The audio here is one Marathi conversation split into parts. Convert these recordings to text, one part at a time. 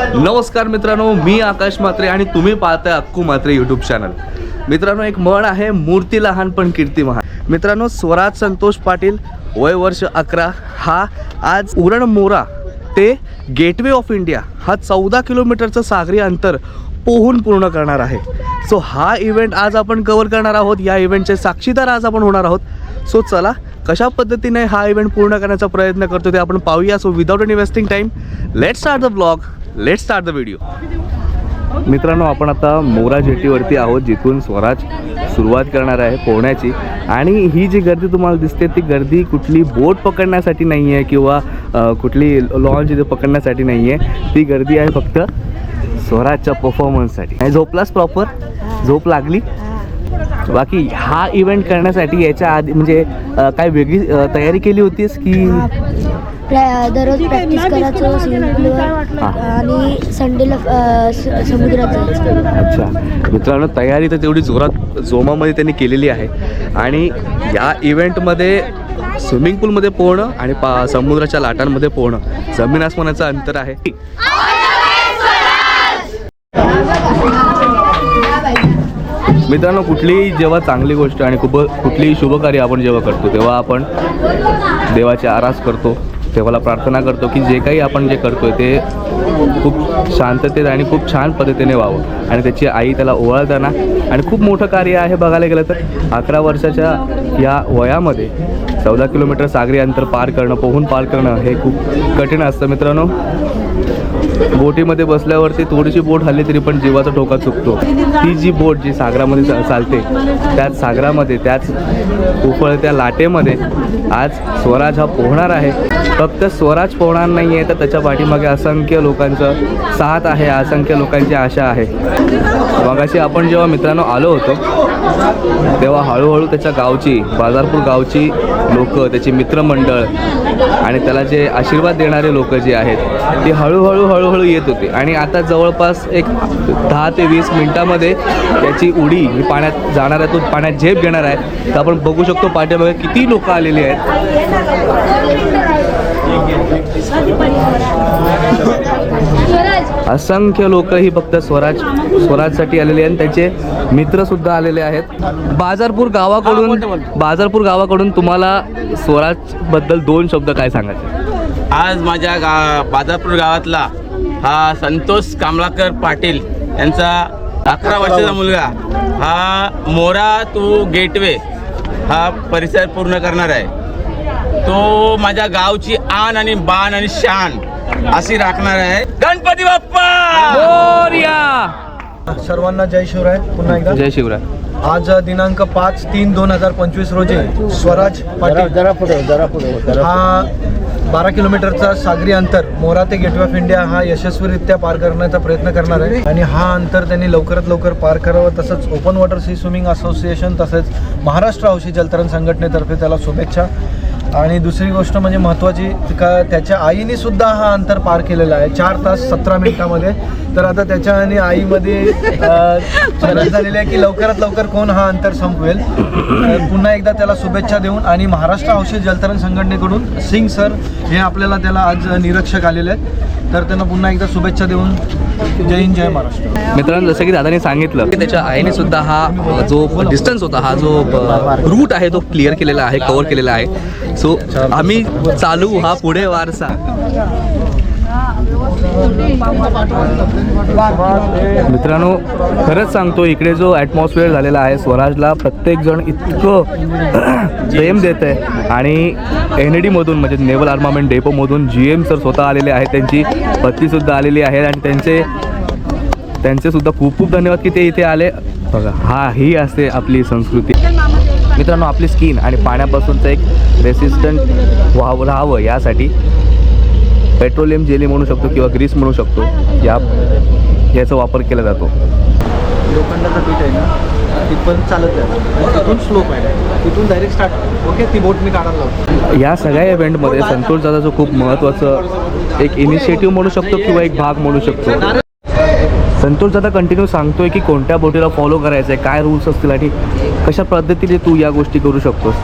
नमस्कार मित्रांनो मी आकाश म्हात्रे आणि तुम्ही पाहताय अक्कू म्हात्रे यूट्यूब चॅनल मित्रांनो एक म्हण आहे मूर्ती लहान पण कीर्ती महान मित्रांनो स्वराज संतोष पाटील वय वर्ष अकरा हा आज उरण मोरा ते गेटवे ऑफ इंडिया हा चौदा किलोमीटरचं सागरी अंतर पोहून पूर्ण करणार आहे. सो हा इव्हेंट आज आपण कवर करणार आहोत. या इव्हेंटचे साक्षीदार आज आपण होणार आहोत. सो चला कशा पद्धतीने हा इव्हेंट पूर्ण करण्याचा प्रयत्न करतो ते आपण पाहूया. So without any wasting time let start the blog let start the video मित्रांनो आपण आता मोरा जेटीवरती आहोत जिथून स्वराज सुरुवात करणार आहे पोहण्याची. आणि ही जी गर्दी तुम्हाला दिसते ती गर्दी कुठली बोट पकडण्यासाठी नाही आहे किंवा कुठली लॉन्च इथे पकडण्यासाठी नाही आहे ती गर्दी आहे फक्त स्वराजच्या परफॉर्मन्ससाठी आणि झोपलाच प्रॉपर झोप लागली? बाकी हा इव्हेंट करण्यासाठी याच्या आधी म्हणजे काय वेगळी तयारी केली होतीस की? दररोज प्रॅक्टिस करायचो स्विमिंग पूलवर. आणि संडेला समुद्रात अच्छा. मित्रांनो तयारी तर तेवढी जोरात जोमामध्ये त्यांनी केलेली आहे. आणि या इव्हेंटमध्ये स्विमिंग पूलमध्ये पोहणं आणि पा समुद्राच्या लाटांमध्ये पोहणं जमीन आसमानाचं अंतर आहे. मित्रांनो कुठलीही जेव्हा चांगली गोष्ट आणि खूप कुठलीही शुभकार्य आपण जेव्हा करतो तेव्हा आपण देवाची आरास करतो देवाला प्रार्थना करतो की जे काही आपण जे करतो आहे ते खूप शांततेत आणि खूप छान पद्धतीने व्हावं. आणि त्याची आई त्याला ओवाळताना आणि खूप मोठं कार्य आहे बघायला गेलं तर अकरा वर्षाच्या या वयामध्ये चौदा किलोमीटर सागरी अंतर पार करणं पोहून पार करणं हे खूप कठीण असतं मित्रांनो. बोटीमध्ये बसल्यावरती थोडीशी बोट हल्ली तरी पण जीवाचा ठोका चुकतो. ती जी बोट जी सागरामध्ये चा- चालते त्याच सागरामध्ये त्याच उफळत्या लाटेमध्ये आज स्वराज हा पोहणार आहे. फक्त स्वराज पोहणार नाही आहे तर त्याच्या पाठीमागे असंख्य लोकांचं साथ आहे असंख्य लोकांची आशा आहे. मगाशी आपण जेव्हा मित्रांनो आलो होतो तेव्हा हळूहळू त्याच्या गावची बाजारपूर गावची लोक त्याची मित्रमंडळ आणि त्याला जे आशीर्वाद देणारे लोक जे आहेत ते हळूहळू हळूहळू येत होते. आणि आता जवळपास एक दहा ते वीस मिनिटामध्ये त्याची उडी ही पाण्यात जाणार आहे तो पाण्यात झेप घेणार आहे. तर आपण बघू शकतो पाठीमागे किती लोक आलेली आहेत. असंख्य लोक ही फक्त स्वराज स्वराजसाठी आलेले आहेत. त्यांचे मित्र सुद्धा आलेले आहेत. बाजारपूर गावाकडून बाजारपूर गावाकडून तुम्हाला स्वराजबद्दल दोन शब्द काय सांगायचे? आज माझ्या गा बाजारपूर गावातला हा संतोष कामलाकर पाटील यांचा अकरा वर्षाचा मुलगा. हा मोरा टू गेटवे हा परिसर पूर्ण करणार आहे. तो माझ्या गावची आन आणि बाण आणि शान अशी राखणार आहे. गणपती बाप्पा! मोरया! सर्वांना जय शिवराय. पुन्हा एकदा. जय शिवराय. आज दिनांक पाच तीन दोन हजार पंचवीस रोजी स्वराज पाटील. हा बारा किलोमीटरचा सागरी अंतर मोरा ते गेटवे ऑफ इंडिया हा यशस्वीरित्या पार करण्याचा प्रयत्न करणार आहे. आणि हा अंतर त्यांनी लवकरात लवकर पार करावं. तसंच open water sea swimming association तसेच महाराष्ट्र हौशी जलतरण संघटनेतर्फे त्याला शुभेच्छा. आणि दुसरी गोष्ट म्हणजे महत्त्वाची का त्याच्या आईने सुद्धा हा अंतर पार केलेला आहे. चार तास सतरा मिनिटामध्ये. तर आता त्याच्या आणि आईमध्ये चर्चा झालेली आहे की लवकरात लवकर कोण हा अंतर संपवेल. पुन्हा एकदा त्याला शुभेच्छा देऊन आणि महाराष्ट्र औषध जलतरण संघटनेकडून सिंग सर हे आपल्याला त्याला आज निरीक्षक आलेले आहेत. तर त्यांना पुन्हा एकदा शुभेच्छा देऊन जय हिंद जय महाराष्ट्र. मित्रांनो जसं की दादाने सांगितलं की त्याच्या आईने सुद्धा हा जो डिस्टन्स होता हा जो रूट आहे तो क्लिअर केलेला आहे कव्हर केलेला आहे. सो आम्ही चालू हा पुढे वारसा. मित्रांनो खरंच सांगतो इकडे जो ॲटमॉस्फिअर झालेला आहे स्वराजला प्रत्येकजण इतकं प्रेम देत आहे. आणि एन डीमधून म्हणजे नेव्हल आर्मामेंट डेपोमधून जी एम सर स्वतः आलेले आहेत त्यांची पत्नीसुद्धा आलेली आहे आणि त्यांचे त्यांचेसुद्धा खूप खूप धन्यवाद की ते इथे आले. बघा हा ही असते आपली संस्कृती. मित्रांनो आपली स्किन आणि पाण्यापासूनचं एक रेसिस्टंट व्हावं राहावं यासाठी पेट्रोलियम जेली म्हणू शकतो किंवा ग्रीस म्हणू शकतो या याचा वापर केला जातो. लोखंडाचा पीठ आहे ना तिथपर्यंत चालत आहे. तिथून स्लोप आहे. तिथून डायरेक्ट स्टार्ट ओके ती बोट मी काढायला लावतो. या सगळ्या इव्हेंटमध्ये संतोष दादाचं खूप महत्त्वाचं एक इनिशिएटिव्ह म्हणू शकतो किंवा एक भाग म्हणू शकतो. संतोष दादा कंटिन्यू सांगतोय की कोणत्या बोटीला फॉलो करायचं आहे काय रूल्स असतील आणि कशा पद्धतीने तू या गोष्टी करू शकतोस?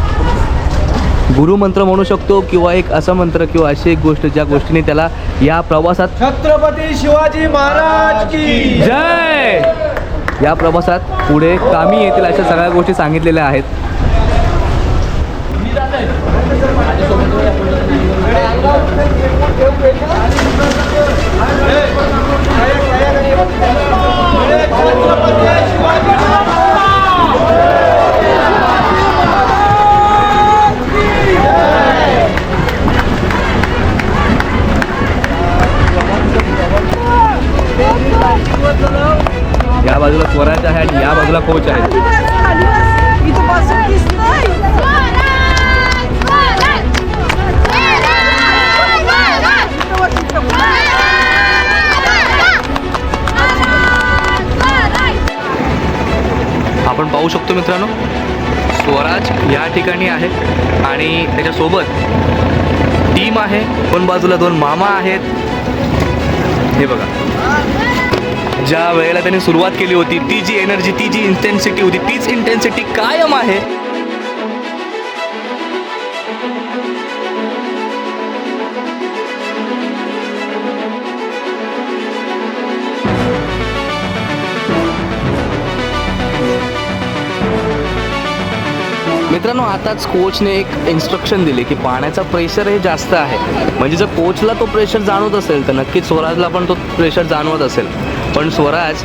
गुरुमंत्र म्हणू शकतो किंवा एक असं मंत्र किंवा अशी एक गोष्ट ज्या गोष्टीने त्याला या प्रवासात छत्रपती शिवाजी महाराज की जय! या प्रवासात पुढे कामी येतील अशा सगळ्या गोष्टी सांगितलेल्या आहेत. ठिकाणी आहे आणि त्याच्यासोबत टीम आहे. दोन बाजूला दोन मामा आहेत. हे बघा. ज्या वेळेला त्यांनी सुरुवात केली होती ती जी एनर्जी ती जी इंटेन्सिटी होती तीच इंटेन्सिटी कायम आहे. मित्रांनो आताच कोचने एक इन्स्ट्रक्शन दिले की पाण्याचा प्रेशर हे जास्त आहे. म्हणजे जर कोचला तो प्रेशर जाणवत असेल तर नक्कीच स्वराजला पण तो प्रेशर जाणवत असेल. पण स्वराज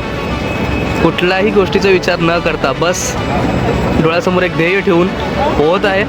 कुठल्याही गोष्टीचा विचार न करता बस डोळ्यासमोर एक ध्येय ठेवून पोहत आहे.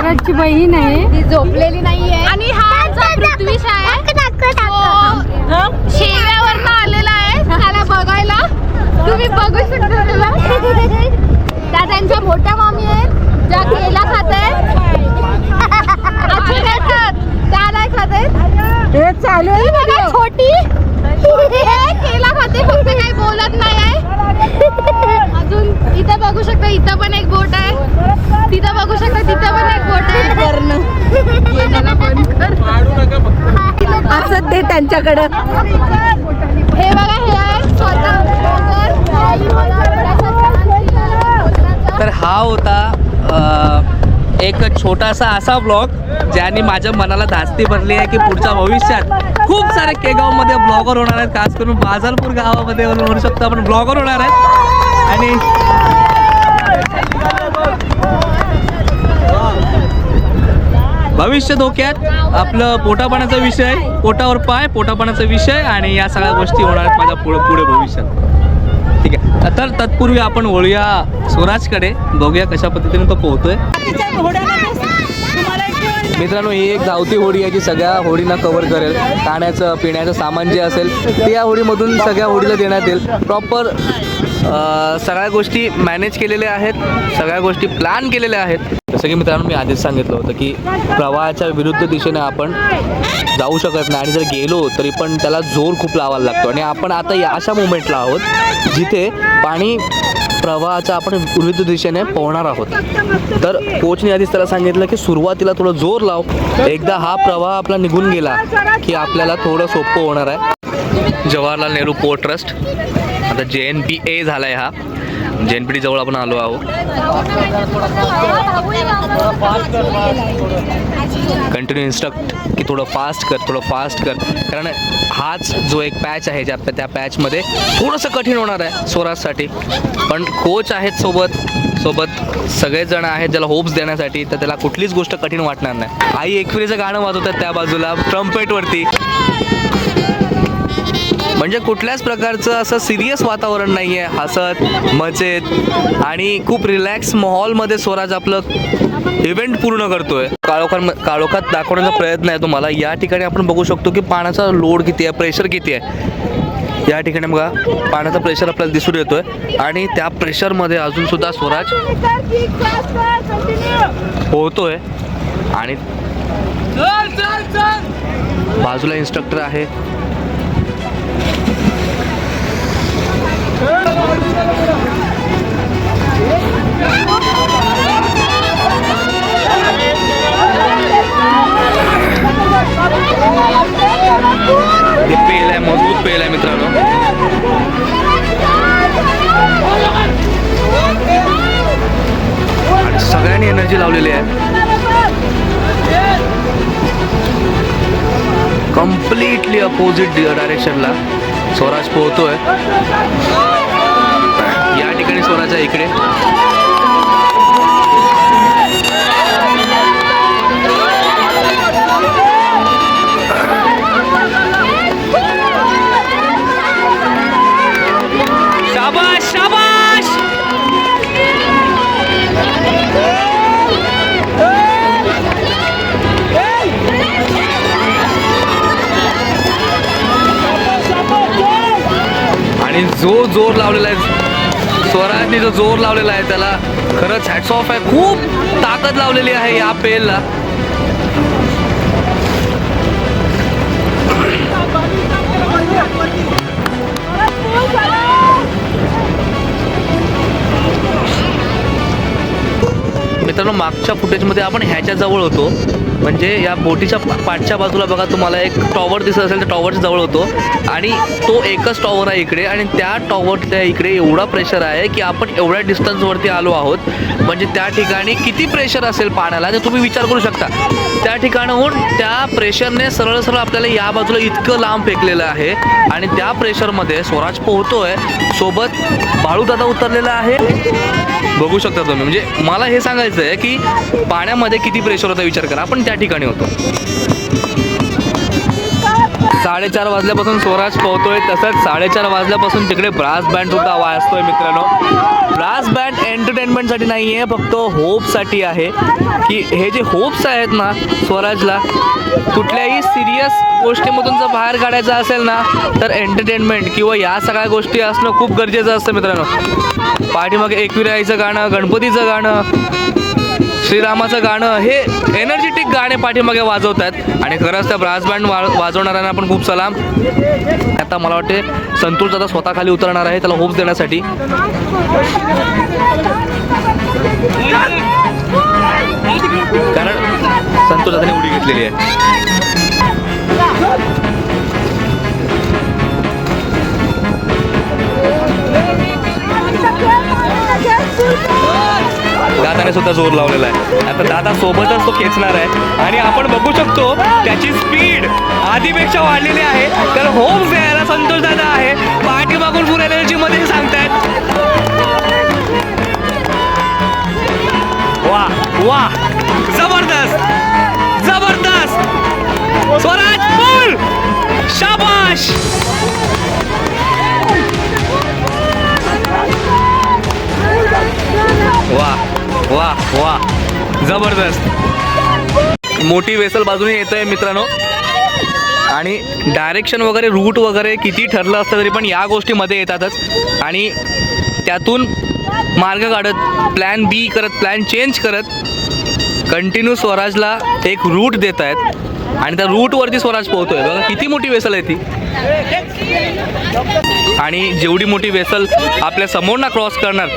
मी स्वराजची बहीण आहे. ती झोपलेली नाहीये. आणि हा आमचा पृथ्वीश आहे तो शेव्यावरनं आलेला आहे. त्याला बघायला. तुम्ही बघू शकता त्याला. त्या त्यांच्या मोठ्या मामी आहेत. ज्या केला खात आहेत. खात? त्या नाही खात आहेत. हे चालू आहे ही बघा छोटी. केला खाते फक्त काही बोलत नाही आहे. इथं बघू शकता इथं पण एक बोट आहे. तिथं बघू शकता तिथं पण एक बोट आहे. येण्याला बंद कर. असं ते त्यांच्याकडं. हे बघा हे आहे तर हा होता एक छोटासा असा ब्लॉग ज्याने माझ्या मनाला धास्ती भरली आहे की पुढच्या भविष्यात खूप सारे केगावमध्ये ब्लॉगर होणार आहेत. खास करून बाजारपूर गावामध्ये म्हणू शकतो आपण ब्लॉगर होणार आहेत. आणि भविष्य धोक्यात. आपलं पोटापाण्याचा विषय पोटावर पाय पोटापाण्याचा विषय आणि या सगळ्या गोष्टी होणार आहेत माझ्या पुढे पुढे भविष्यात. ठीक आहे. तर तत्पूर्वी आपण वळूया स्वराजकडे. बघूया कशा पद्धतीने तो पोहतोय. मित्रांनो ही एक धावती होडी आहे जी सगळ्या होडींना कव्हर करेल. खाण्याचं पिण्याचं सामान जे असेल ते या होडीमधून सगळ्या होडीला देण्यात येईल. प्रॉपर सगळ्या गोष्टी मॅनेज केलेल्या आहेत सगळ्या गोष्टी प्लॅन केलेल्या आहेत. जसं की मित्रांनो मी आधीच सांगितलं होतं की प्रवाहाच्या विरुद्ध दिशेने आपण जाऊ शकत नाही आणि जर गेलो तरी पण त्याला जोर खूप लावायला लागतो. आणि आपण आता या अशा मुवमेंटला आहोत जिथे पाणी प्रवाहाच्या आपण विरुद्ध दिशेने पोहणार आहोत. तर कोचने आधीच त्याला सांगितलं की सुरुवातीला थोडं जोर लाव. एकदा हा प्रवाह आपला निघून गेला की आपल्याला थोडं सोपं होणार आहे. Jawaharlal Nehru port trust. आता जे एन पी ए झाला आहे हा. जे एन पी टी जवळ आपण आलो आहोत. कंटिन्यू इन्स्ट्रक्ट की थोडं फास्ट कर थोडं फास्ट कर. कारण हाच जो एक पॅच आहे ज्या त्या पॅचमध्ये थोडंसं कठीण होणार आहे स्वराजसाठी. पण कोच आहेत सोबत सोबत सगळेच जण आहेत ज्याला होप्स देण्यासाठी तर त्याला कुठलीच गोष्ट कठीण वाटणार नाही. आई एकविरीचं गाणं वाजवतात त्या बाजूला ट्रम्पेटवरती म्हणजे कुठल्याच प्रकारचं असं सिरियस वातावरण नाही आहे हसत मजेत आणि खूप रिलॅक्स माहोलमध्ये स्वराज आपलं इव्हेंट पूर्ण करतोय. काळोखात काळोखात दाखवण्याचा प्रयत्न आहे तुम्हाला. या ठिकाणी आपण बघू शकतो की पाण्याचा लोड किती आहे प्रेशर किती आहे. या ठिकाणी बघा पाण्याचा प्रेशर आपल्याला दिसून येतोय आणि त्या प्रेशरमध्ये अजून सुद्धा स्वराज पोहतोय आणि बाजूला इन्स्ट्रक्टर आहे. अपोजिट डायरेक्शनला स्वराज पोहतोय. या ठिकाणी स्वराज आहे इकडे. आणि जो जोर लावलेला आहे स्वराजने जो जोर लावलेला आहे त्याला खरंच हॅट्स ऑफ आहे. खूप ताकद लावलेली आहे या पेलला. मित्रांनो मागच्या फुटेजमध्ये आपण ह्याच्या जवळ होतो. म्हणजे या बोटीच्या पाठच्या बाजूला बघा तुम्हाला एक टॉवर दिसत असेल तर टॉवरच्या जवळ होतो. आणि तो एकच टॉवर आहे इकडे. आणि त्या टॉवरच्या इकडे एवढा प्रेशर आहे की आपण एवढ्या डिस्टन्सवरती आलो आहोत. म्हणजे त्या ठिकाणी किती प्रेशर असेल पाण्याला? ते तुम्ही विचार करू शकता. त्या ठिकाणाहून त्या प्रेशरने सरळ सरळ आपल्याला या बाजूला इतकं लांब फेकलेलं आहे. आणि त्या प्रेशरमध्ये स्वराज पोहतोय. सोबत बाळूदादा उतरलेला आहे. बघू शकता तुम्ही. म्हणजे मला हे सांगायचं आहे की पाण्यामध्ये किती प्रेशर होता विचार करा. आपण त्या ठिकाणी होतो. साडेचार वाजल्यापासून स्वराज पोहतोय तसंच साडेचार वाजल्यापासून तिकडे ब्रास बँड सुद्धा वाजतोय मित्रांनो. ब्रास बँड एंटरटेनमेंटसाठी नाही आहे फक्त होपसाठी आहे. की हे जे होप्स आहेत ना स्वराजला कुठल्याही सिरियस गोष्टीमधून जर बाहेर काढायचं असेल ना तर एंटरटेनमेंट किंवा या सगळ्या गोष्टी असणं खूप गरजेचं असतं मित्रांनो. पाठीमागे एकविराईचं गाणं गणपतीचं गाणं श्रीरामाचं गाणं हे एनर्जेटिक गाणे पाठीमागे वाजवत आहेत आणि खरंच त्या ब्रास बँड वा वाजवणाऱ्यांना पण खूप सलाम. आता मला वाटते संतोष दादा स्वतः खाली उतरणार आहे त्याला होप्स देण्यासाठी. कारण संतोष दादाने उडी घेतलेली आहे. दादाने सुद्धा जोर लावलेला आहे. आता दादा सोबतच तो खेचणार आहे. आणि आपण बघू शकतो त्याची स्पीड आधीपेक्षा वाढलेली आहे. तर होम द्यायला संतोष दादा आहे. पाठीमागून फुल एनर्जी मध्ये सांगतायत. वा वा. जबरदस्त. जबरदस्त. स्वराज फुल शाबाश. वा. वा वा. जबरदस्त. मोठी वेसल बाजूने येत आहे मित्रांनो. आणि डायरेक्शन वगैरे रूट वगैरे किती ठरलं असतं तरी पण या गोष्टीमध्ये येतातच. आणि त्यातून मार्ग काढत प्लॅन बी करत प्लॅन चेंज करत कंटिन्यू स्वराजला एक रूट देत आहेत आणि त्या रूटवरती स्वराज पोहतोय बघा किती मोठी वेसल आहे ती. आणि जेवढी मोठी वेसल आपल्यासमोर ना क्रॉस करणार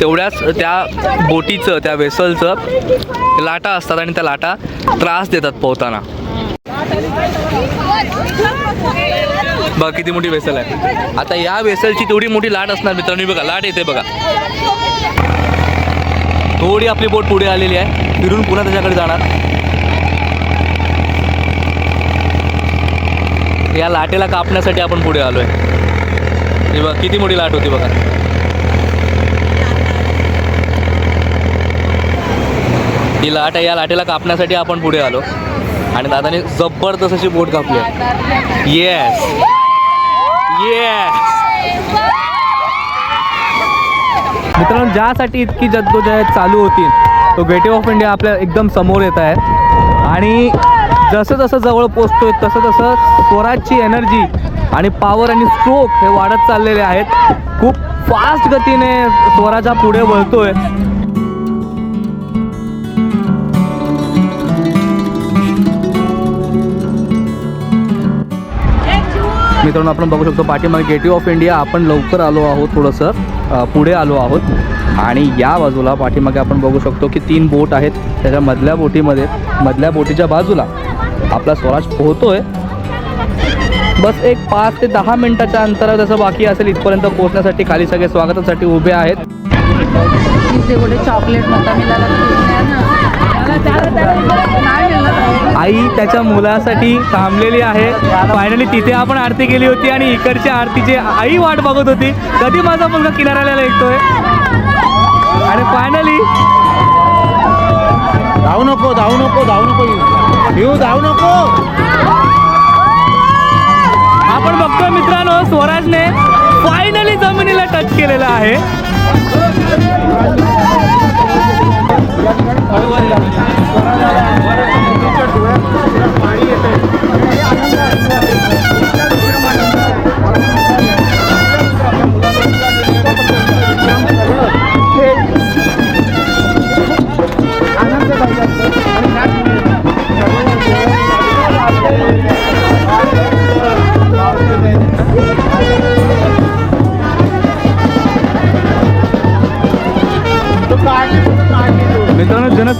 तेवढ्याच त्या बोटीचं त्या वेसलचं लाटा असतात आणि त्या लाटा त्रास देतात पोहताना. बघा किती मोठी वेसल आहे. आता या वेसलची तेवढी मोठी लाट असणार मित्रांनी. बघा लाट येते बघा. थोडी आपली बोट पुढे आलेली आहे. फिरून पुन्हा त्याच्याकडे जाणार. या लाटेला कापण्यासाठी आपण पुढे आलोय. आहे बघा किती मोठी लाट होती बघा. ही लाट आहे या लाटेला कापण्यासाठी आपण पुढे आलो. आणि दादाने जबरदस्त अशी बोट कापली येस मित्रांनो ज्यासाठी इतकी जद्दोजहद चालू होती तो गेटवे ऑफ इंडिया आपल्या एकदम समोर येत आहे. आणि जसं जसं जवळ पोचतोय तसं तसं स्वराजची एनर्जी आणि पॉवर आणि स्ट्रोक हे वाढत चाललेले आहेत. खूप फास्ट गतीने स्वराज हा पुढे वळतोय. मित्रांनो आपण बघू शकतो पाठीमागे गेटवे ऑफ इंडिया आपण लवकर आलो आहोत थोडंसं. पुढे आलो आहोत. आणि या बाजूला पाठीमागे आपण बघू शकतो की तीन बोट आहेत त्याच्या मधल्या बोटीमध्ये मधल्या बोटीच्या बाजूला. आपला स्वराज पोहतोय. बस एक पाच ते दहा मिनिटाच्या अंतरावर जसं बाकी असेल इथपर्यंत पोहोचण्यासाठी खाली सगळे स्वागतासाठी उभे आहेत. चॉकलेट आई त्याच्या मुलासाठी थांबलेली आहे. फायनली तिथे आपण आरती केली होती आणि इकडच्या आरतीची आई वाट बघत होती. कधी माझा मुलगा किनाऱ्याला येतोय आणि फायनली धावू नको धावू नको धावू नको येऊ. धावू नको. आपण बघतोय मित्रांनो स्वराजने फायनली जमिनीला टच केलेला आहे. मित्रांनो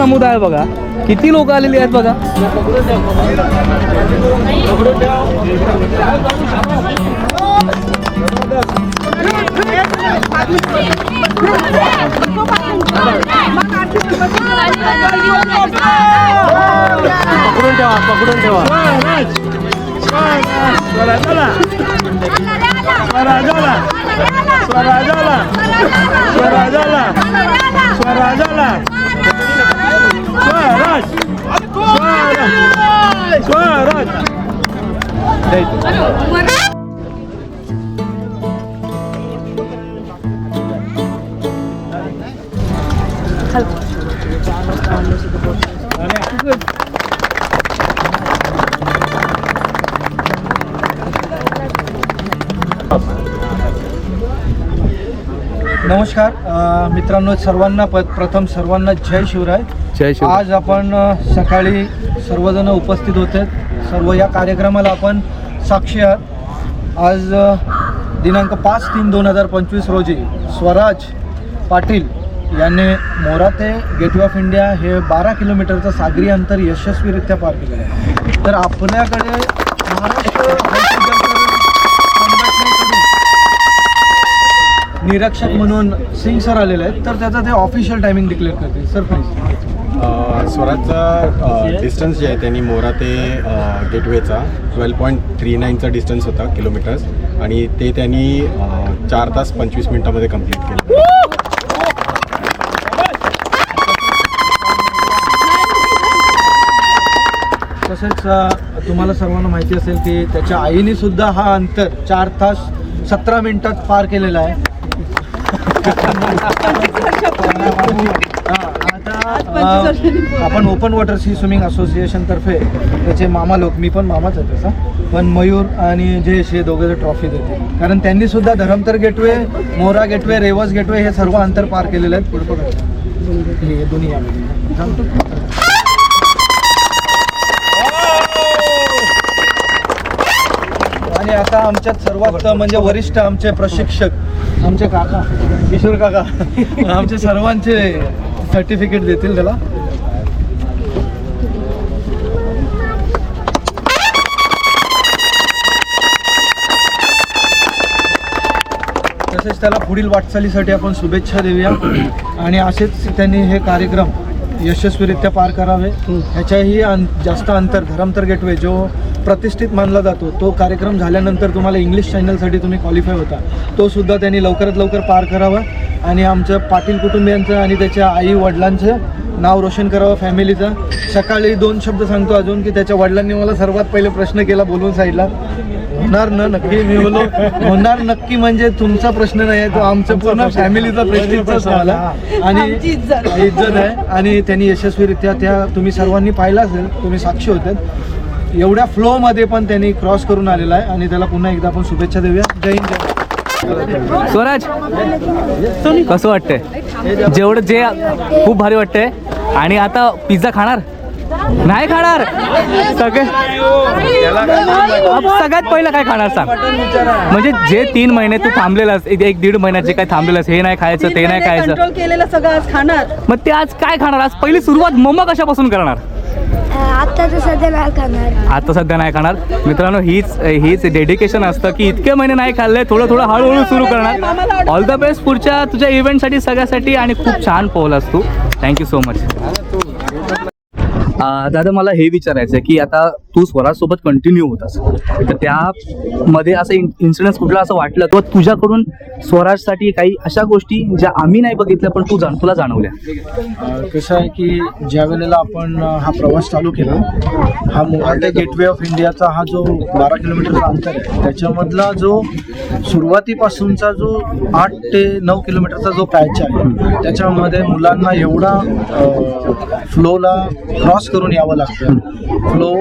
समुदाय बघा. किती लोक आलेली आहेत बघा. पकडून ठेवा पकडून ठेवा. स्वराजाला स्वराजाला स्वराजाला स्वराजाला स्वराज स्वराज स्वराज नमस्कार अ, मित्रांनो सर्वांना प प्रथम सर्वांना जय शिवराय. जय शिव आज आपण सकाळी सर्वजण उपस्थित होते. सर्व या कार्यक्रमाला आपण साक्षी आहात. आज दिनांक पाच तीन दोन हजार पंचवीस रोजी स्वराज पाटील यांनी मोरा ते गेटवे ऑफ इंडिया हे बारा किलोमीटरचं सागरी अंतर यशस्वीरित्या पार केलं आहे. तर आपल्याकडे महाराष्ट्र निरीक्षक म्हणून सिंग सर आलेले आहेत. तर त्याचं ते ऑफिशियल टायमिंग डिक्लेअर करतील. सर प्लीज स्वराजचा डिस्टन्स जे आहे त्यांनी मोरा ते गेटवेचा ट्वेल्व पॉईंट थ्री नाईनचा डिस्टन्स होता किलोमीटर्स आणि ते त्यांनी चार तास पंचवीस मिनटामध्ये कंप्लीट केलं. तसेच तुम्हाला सर्वांना माहिती असेल की त्याच्या आईने सुद्धा हा अंतर चार तास सतरा मिनिटात पार केलेला आहे. आपण open water sea swimming association तर्फे त्याचे मामा लोक मी पण मामाच आहे त्याचा पण मयूर आणि जयेश हे दोघे ट्रॉफी देतील. कारण त्यांनी सुद्धा Dharamtar gateway Mora gateway Revas gateway हे सर्व अंतर पार केलेले आहेत. पुढे बघा. हे दोन्ही यामध्ये आणि आता आमच्यात सर्वात म्हणजे वरिष्ठ आमचे प्रशिक्षक आमचे काका किशोर काका आमचे सर्वांचे सर्टिफिकेट देतील त्याला. तसेच त्याला पुढील वाटचालीसाठी आपण शुभेच्छा देऊया. आणि असेच त्यांनी हे कार्यक्रम यशस्वीरित्या पार करावे. ह्याच्याही अं जास्त अंतर धरमतर गेटवे जो प्रतिष्ठित मानला जातो तो कार्यक्रम झाल्यानंतर तुम्हाला इंग्लिश चॅनलसाठी तुम्ही क्वालिफाय होता. तो सुद्धा त्यांनी लवकरात लवकर पार करावा. आणि आमच्या पाटील कुटुंबियांचं आणि त्याच्या आई वडिलांचं नाव रोशन करावं फॅमिलीचं. सकाळी दोन शब्द सांगतो अजून की त्याच्या वडिलांनी मला सर्वात पहिले प्रश्न केला बोलून साईडला. होणार ना नक्की? मी बोललो होणार नक्की म्हणजे तुमचा प्रश्न नाही आहे तो आमचा पूर्ण फॅमिलीचा सवाल आहे आणि इज्जत. आहे. आणि त्यांनी यशस्वीरित्या त्या तुम्ही सर्वांनी पाहिला असेल तुम्ही साक्षी होतात. एवढ्या फ्लो मध्ये पण त्यांनी क्रॉस करून आलेला आहे. आणि त्याला पुन्हा एकदा आपण शुभेच्छा देऊया. जय हिंद जय स्वराज कसं वाटतंय? जेवढं जे खूप भारी वाटतंय. आणि आता पिझ्झा खाणार? नाही खाणार. सगळे सगळ्यात पहिलं काय खाणार सांग. म्हणजे जे तीन महिने तू थांबलेलास एक एक दीड महिन्यात जे काय थांबलेलास हे नाही खायचं ते नाही खायचं. कंट्रोल केलेलं सगळं आज खाणार. मग ते आज काय खाणार? आज पहिली सुरुवात मम्मा कशापासून करणार? आता तर सध्या नाही खाणार. आता सध्या नाही खाणार. मित्रांनो हीच हीच डेडिकेशन असतं की इतके महिने नाही खाल्ले थोडं थोडं हळूहळू सुरू करणार. ऑल द बेस्ट पुढच्या तुझ्या इव्हेंटसाठी सगळ्यासाठी आणि खूप छान पोहलास तू. थँक्यू सो मच दादा मला हे विचारायचं आहे की आता तू स्वराजसोबत कंटिन्यू होतास तर त्यामध्ये असं इन्सिडन्स कुठला असं वाटलं? किंवा तुझ्याकडून स्वराजसाठी काही अशा गोष्टी ज्या आम्ही नाही बघितल्या पण तू जाण तुला जाणवल्या? कसं आहे की ज्या वेळेला आपण हा प्रवास चालू केला हा मोहाटे गेटवे ऑफ इंडियाचा हा जो बारा किलोमीटरचा अंतर आहे त्याच्यामधला जो सुरुवातीपासूनचा जो आठ ते नऊ किलोमीटरचा जो पॅच आहे त्याच्यामध्ये मुलांना एवढा फ्लोला क्रॉस करून यावं लागतं. फ्लो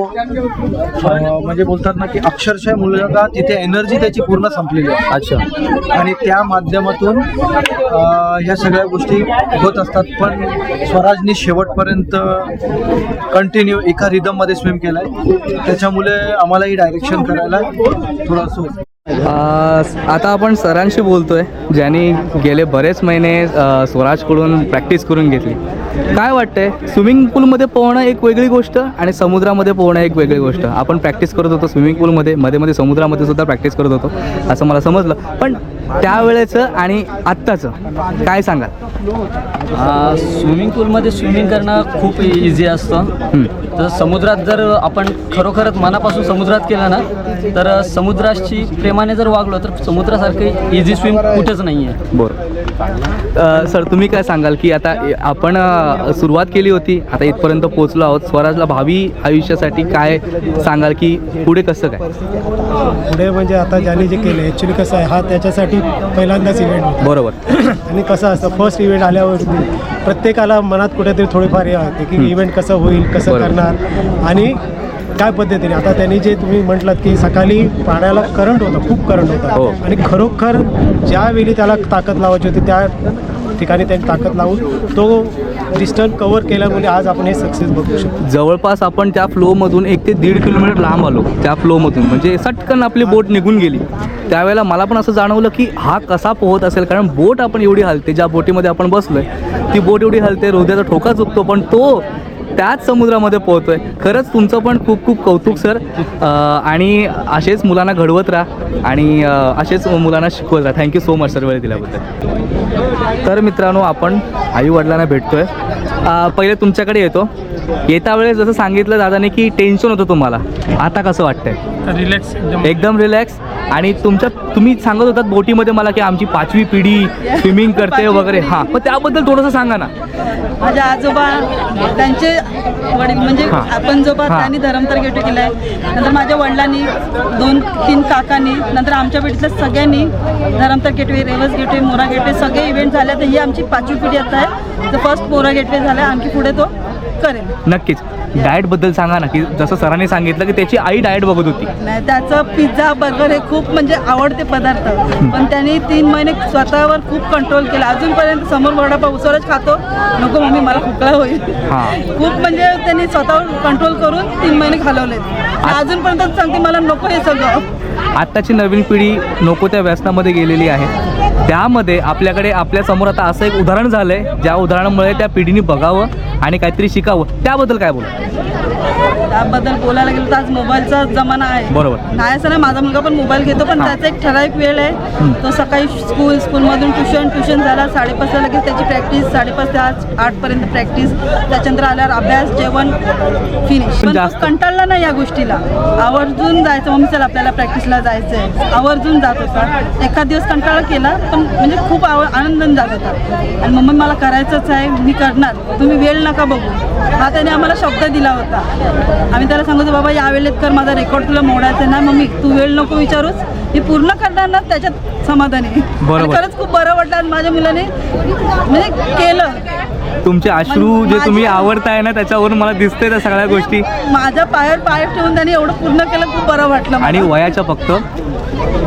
म्हणजे बोलतात ना की अक्षरशः मुलगा तिथे एनर्जी त्याची पूर्ण संपलेली आहे. अच्छा. आणि त्या माध्यमातून ह्या सगळ्या गोष्टी होत असतात. पण स्वराजनी शेवटपर्यंत कंटिन्यू एका रिदममध्ये स्विम केलाय. त्याच्यामुळे आम्हालाही डायरेक्शन करायला थोडंसं होतं. आता आपण सरांशी बोलतोय ज्यांनी गेले बरेच महिने स्वराजकडून प्रॅक्टिस करून घेतली. काय वाटतंय? स्विमिंग पूलमध्ये पोहणं एक वेगळी गोष्ट आणि समुद्रामध्ये पोहणं एक वेगळी गोष्ट. आपण प्रॅक्टिस करत होतो स्विमिंग पूलमध्ये मध्ये मध्ये समुद्रामध्ये सुद्धा प्रॅक्टिस करत होतो असं मला समजलं. पण त्यावेळेचं आणि आत्ताचं काय सांगाल? स्विमिंग पूलमध्ये स्विमिंग करणं खूप इझी असतं. तर समुद्रात जर आपण खरोखरच मनापासून समुद्रात केलं ना तर समुद्राशी प्रेमाने जर वागलो तर समुद्रासारखं इझी स्विम कुठंच नाही आहे बरं सर तुम्ही काय सांगाल की आता आपण सुरुवात केली होती. आता इथपर्यंत पोहोचलो आहोत. स्वराजला भावी आयुष्यासाठी काय सांगाल की पुढे कसं काय? पुढे म्हणजे आता ज्यांनी जे केले ॲक्च्युली कसं आहे हा त्याच्यासाठी पहिल्यांदाच इव्हेंट बरोबर. आणि कसं असतं फर्स्ट इव्हेंट आल्यावर प्रत्येकाला मनात कुठेतरी थोडीफार हे होते की इव्हेंट कसं होईल कसं. करणार आणि काय पद्धतीने. आता त्यांनी जे तुम्ही म्हटलात की सकाळी पाण्याला करंट होता खूप करंट. होता. आणि खरोखर ज्यावेळी त्याला ताकद लावायची होती त्या ठिकाणी त्यांनी ताकद लावून तो डिस्टन्स कवर केल्यामुळे आज आपण हे सक्सेस बघू शकतो. जवळपास आपण त्या फ्लोमधून एक ते दीड किलोमीटर लांब आलो त्या फ्लोमधून म्हणजे सटकन आपली बोट निघून गेली. त्यावेळेला मला पण असं जाणवलं की हा कसा पोहत असेल कारण बोट आपण एवढी हलते ज्या बोटीमध्ये आपण बसलोय ती बोट एवढी हलते हृदयाचा ठोका चुकतो पण तो त्याच समुद्रामध्ये पोहतोय खरंच तुमचं पण खूप खूप कौतुक सर. आणि असेच मुलांना घडवत राहा आणि असेच मुलांना शिकवत राहा. थँक्यू सो मच सर वेळ दिल्याबद्दल. तर मित्रांनो आपण आई वडिलांना भेटतोय पहिले तुमच्याकडे येतो. येता वेळेस जसं सांगितलं दादाने की टेन्शन होतं तुम्हाला. आता कसं वाटतंय? रिलॅक्स एकदम. रिलॅक्स आणि तुमच्या तुम्ही सांगत होतात बोटीमध्ये मला की आमची पाचवी पिढी स्विमिंग करते वगैरे. हां पण त्याबद्दल थोडंसं सांगा ना. माझे आजोबा त्यांचे वडील म्हणजे हां. आपण जोबा हां. त्यांनी धरमतर गेटे केलाय. नंतर माझ्या वडिलांनी दोन तीन काकांनी नंतर आमच्या पिढीतल्या सगळ्यांनी Dharamtar gateway Revas gateway Mora gateway सगळे इव्हेंट झाले. तर ही आमची पाचवी पिढी आता आहे. तर फर्स्ट मोरा गेटवे झाला आणखी पुढे तो करेल. नक्कीच. डाएटबद्दल सांगा ना की जसं सरांनी सांगितलं की त्याची आई डाएट बघत होती. नाही त्याचं पिझ्झा बर्गर हे खूप म्हणजे आवडते पदार्थ. पण त्यांनी तीन महिने स्वतःवर खूप कंट्रोल केला. अजूनपर्यंत समोर वडापाव उसळच खातो. नको मम्मी मला खोकला होईल. हां. खूप म्हणजे त्यांनी स्वतःवर कंट्रोल करून तीन महिने घालवले अजूनपर्यंत सांगते मला नको हे सगळं. आत्ताची नवीन पिढी नको त्या व्यसनामध्ये गेलेली आहे. त्यामध्ये आपल्याकडे आपल्यासमोर आता असं एक उदाहरण झालं आहे ज्या उदाहरणामुळे त्या पिढीने बघावं. आणि काहीतरी शिकावं. त्याबद्दल काय बोला? त्याबद्दल बोलायला गेलं तर आज मोबाईलचा जमाना आहे. बरोबर. नाही असं नाही माझा मुलगा पण मोबाईल घेतो पण. त्याचा एक ठराविक वेळ आहे. तो सकाळी स्कूल स्कूलमधून ट्युशन ट्युशन झाला साडेपाचला लगेच त्याची प्रॅक्टिस साडेपाच ते आज आठपर्यंत प्रॅक्टिस. त्याच्यानंतर आल्यावर अभ्यास जेवण फिनिश पण जास्त- कंटाळला नाही या गोष्टीला. आवर्जून जायचं मम्मी चल आपल्याला प्रॅक्टिसला जायचं आहे आवर्जून जात होता. एखाद दिवस कंटाळा केला पण म्हणजे खूप आव आनंदाने जात होता. आणि मम्मी मला करायचंच आहे मी करणार. तुम्ही वेळ नका बघू. हा त्याने आम्हाला शब्द दिला होता. आम्ही त्याला सांगतो बाबा या वेळेत कर माझा रेकॉर्ड तुला मोडायचा नाही मम्मी तू वेळ नको विचारूस. मी पूर्ण करणार ना त्याच्यात समाधानी आहे. खरंच खूप बरं वाटलं आणि माझ्या मुलाने म्हणजे केलं. तुमचे अश्रू जे तुम्ही आवडताय ना त्याच्यावरून मला दिसतंय त्या सगळ्या गोष्टी. माझ्या पायावर पाय ठेवून त्यांनी एवढं पूर्ण केलं खूप बरं वाटलं. आणि वयाच्या फक्त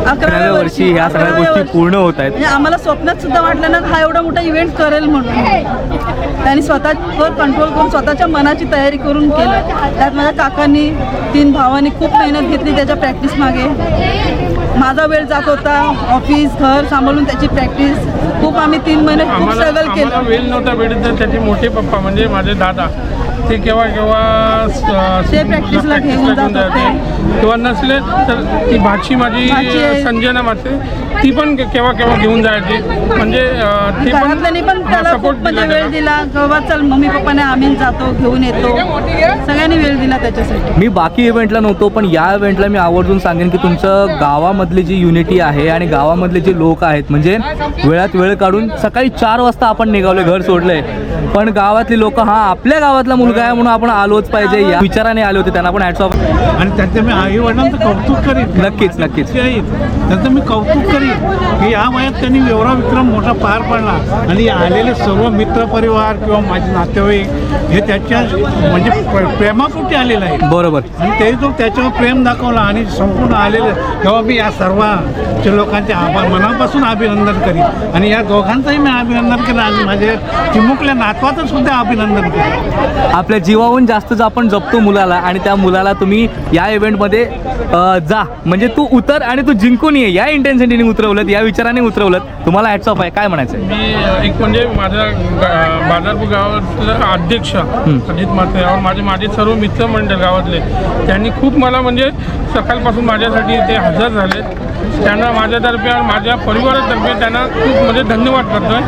अकराव्या वर्षी ह्या सगळ्या गोष्टी. पूर्ण होत आहेत. म्हणजे आम्हाला स्वप्नात सुद्धा वाटलं ना हा एवढा मोठा इव्हेंट करेल म्हणून. त्यांनी स्वतःवर कंट्रोल करून स्वतःच्या मनाची तयारी करून केलं. त्यात माझ्या काकांनी तीन भावांनी खूप मेहनत घेतली त्याच्या प्रॅक्टिस मागे. माझा वेळ जात होता ऑफिस घर सांभाळून त्याची प्रॅक्टिस खूप आम्ही तीन महिने खूप स्ट्रगल केलं. वेळ नव्हता भेटत तर त्याचे मोठे पप्पा म्हणजे माझे दादा ते केव्हा केव्हा ते घेऊन जात. किंवा नसले तर ती भाची माझी. संजना माते ती पण केव्हा केव्हा घेऊन जायची म्हणजे अं, ती पण घरातल्यांनी पण त्याला खूप support म्हणजे दिला वेळ. दिला बाबा चल मम्मी पप्पाने आम्ही जातो घेऊन येतो सगळ्यांनी वेळ दिला त्याच्यासाठी मी बाकी इव्हेंटला नव्हतो पण या इव्हेंटला मी आवर्जून सांगेन की तुमचं गावामधली जी युनिटी आहे आणि गावामधले जे लोक आहेत म्हणजे वेळात वेळ काढून सकाळी चार वाजता आपण निघालोय घर सोडलंय पण गावातली लोक हा आपल्या गावातला मुलगा आहे म्हणून आपण आलोच पाहिजे. या विचाराने आले होते त्यांना पण ऑफ आणि त्यांचं मी आई वडिलांचं कौतुक करीन. नक्कीच, नक्कीच. त्यांचं मी कौतुक करीन की या वयात त्यांनी एवढा विक्रम मोठा पार पाडला. आणि आलेले सर्व मित्रपरिवार किंवा माझे नातेवाईक हे त्याच्या म्हणजे प्र- प्रेमापोटी आलेलं आहे बरोबर. आणि ते जो त्याच्यावर प्रेम दाखवला आणि संपूर्ण आलेलं तेव्हा मी या सर्वांच्या लोकांचे आभार मनापासून अभिनंदन करीन. आणि या दोघांचंही मी अभिनंदन केलं. आणि माझ्या चिमुकल्या नातवाचं सुद्धा अभिनंदन केलं आपल्या जीवाहून जास्तच आपण जपतो मुलाला आणि त्या मुलाला तुम्ही या इव्हेंटमध्ये जा. म्हणजे तू उतर आणि तू जिंकून ये. या इंटेन्सिटीने उतरवलं या विचाराने उतरवलं तुम्हाला हॅट्स ऑफ आहे. काय म्हणायचं? मी एक म्हणजे माझ्या बाजारपूर गावातलं अध्यक्ष अजित माते और माझे माझे सर्व मित्रमंडळ गावातले त्यांनी खूप मला म्हणजे सकाळपासून माझ्यासाठी ते हजर झाले त्यांना माझ्यातर्फे आणि माझ्या परिवारातर्फे त्यांना खूप म्हणजे धन्यवाद करतोय.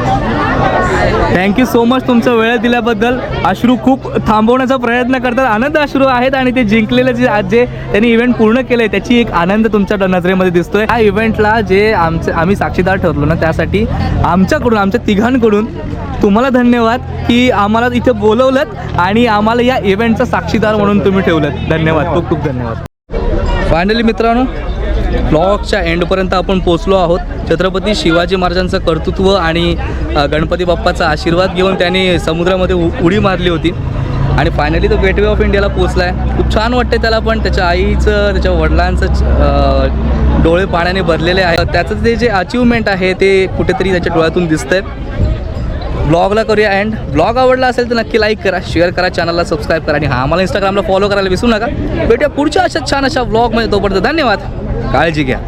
थँक्यू सो मच तुमचा वेळ दिल्याबद्दल. अश्रू खूप थांबवण्याचा प्रयत्न करतात. आनंद अश्रू आहेत आणि ते जिंकलेलं जे आज जे त्यांनी इव्हेंट पूर्ण केलंय त्याची एक आनंद तुमच्या नजरेमध्ये दिसतोय. या इव्हेंटला जे आमचे आम्ही साक्षीदार ठरलो ना त्यासाठी आमच्याकडून आमच्या तिघांकडून तुम्हाला धन्यवाद की आम्हाला इथे बोलवलं आणि आम्हाला या इव्हेंटचा साक्षीदार म्हणून तुम्ही ठेवलं धन्यवाद. खूप खूप धन्यवाद. फायनली मित्रांनो ब्लॉगच्या एंडपर्यंत आपण पोचलो आहोत. छत्रपती शिवाजी महाराजांचं कर्तृत्व आणि गणपती बाप्पाचा आशीर्वाद घेऊन त्यांनी समुद्रामध्ये उ उडी मारली होती. आणि फायनली तो गेटवे ऑफ इंडियाला पोचला आहे खूप छान वाटते त्याला पण. त्याच्या आईचं त्याच्या वडिलांचं डोळे पाण्याने भरलेले आहे. त्याचं ते जे अचिव्हमेंट आहे ते कुठेतरी त्याच्या डोळ्यातून दिसतंय. ब्लॉगला करूया अँड ब्लॉग आवडला असेल तर नक्की लाईक करा शेअर करा चॅनलला सबस्क्राईब करा आणि हा आम्हाला इंस्टाग्रामला फॉलो करायला विसरू नका. भेटूया पुढच्या अशा छान अशा ब्लॉगमध्ये तोपर्यंत धन्यवाद. काळजी घ्या.